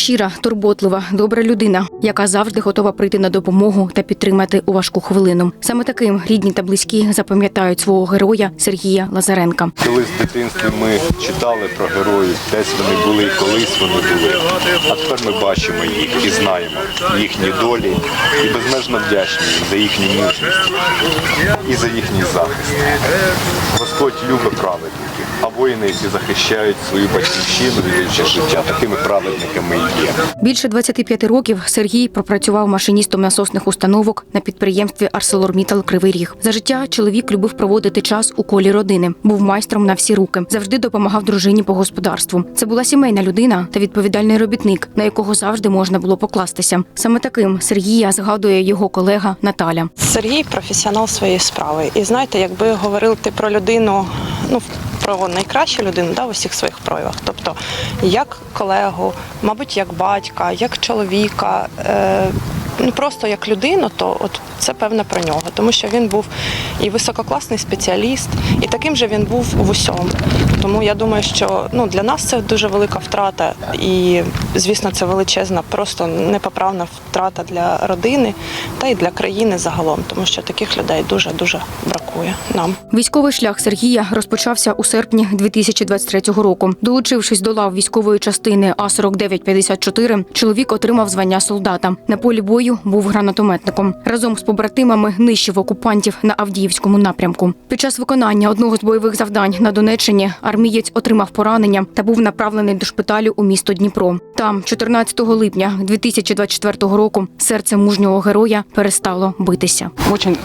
щира, турботлива, добра людина, яка завжди готова прийти на допомогу та підтримати у важку хвилину. Саме таким рідні та близькі запам'ятають свого героя Сергія Лазаренка. Коли з дитинства ми читали про героїв, десь вони були, колись вони були. А тепер ми бачимо їх і знаємо їхні долі і безмежно вдячні за їхню мужність і за їхній захист. Господь любить праведників, а воїни, які захищають свою батьківщину, віддаючи життя, такими праведниками. Більше 25 років Сергій пропрацював машиністом насосних установок на підприємстві Арселормітал Кривий Ріг. За життя чоловік любив проводити час у колі родини, був майстром на всі руки, завжди допомагав дружині по господарству. Це була сімейна людина та відповідальний робітник, на якого завжди можна було покластися. Саме таким Сергія згадує його колега Наталя. Сергій професіонал своєї справи. І знаєте, якби говорити про людину, ну про найкращу людину да, в усіх своїх проявах. Тобто як колегу, мабуть, як батька, як чоловіка. Е- Ну, просто як людину, то от це певне про нього, тому що він був і висококласний спеціаліст, і таким же він був в усьому. Тому я думаю, що ну для нас це дуже велика втрата, і звісно, це величезна, просто непоправна втрата для родини та й для країни загалом, тому що таких людей дуже дуже бракує нам. Військовий шлях Сергія розпочався у серпні 2023 року. Долучившись до лав військової частини А 4954 чоловік отримав звання солдата. На полі бою був гранатометником. Разом з побратимами нищив окупантів на Авдіївському напрямку. Під час виконання одного з бойових завдань на Донеччині армієць отримав поранення та був направлений до шпиталю у місто Дніпро. Там, 14 липня 2024 року, серце мужнього героя перестало битися. Очень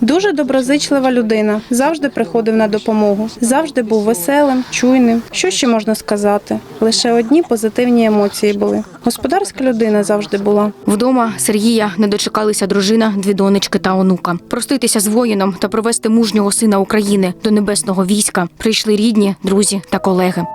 Дуже доброзичлива людина, завжди приходив на допомогу, завжди був веселим, чуйним. Що ще можна сказати? Лише одні позитивні емоції були. Господарська людина завжди була. Вдома Сергія не дочекалися дружина, дві донечки та онука. Проститися з воїном та провести мужнього сина України до небесного війська прийшли рідні, друзі та колеги.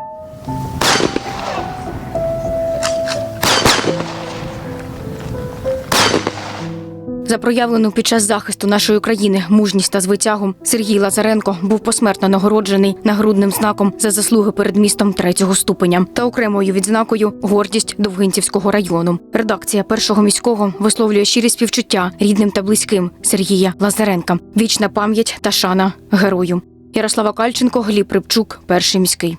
За проявлену під час захисту нашої країни мужність та звитягу Сергій Лазаренко був посмертно нагороджений нагрудним знаком за заслуги перед містом третього ступеня та окремою відзнакою гордість Довгинцівського району. Редакція першого міського висловлює щирі співчуття рідним та близьким Сергія Лазаренка. Вічна пам'ять та шана герою. Ярослава Кальченко, Гліб Рибчук, перший міський.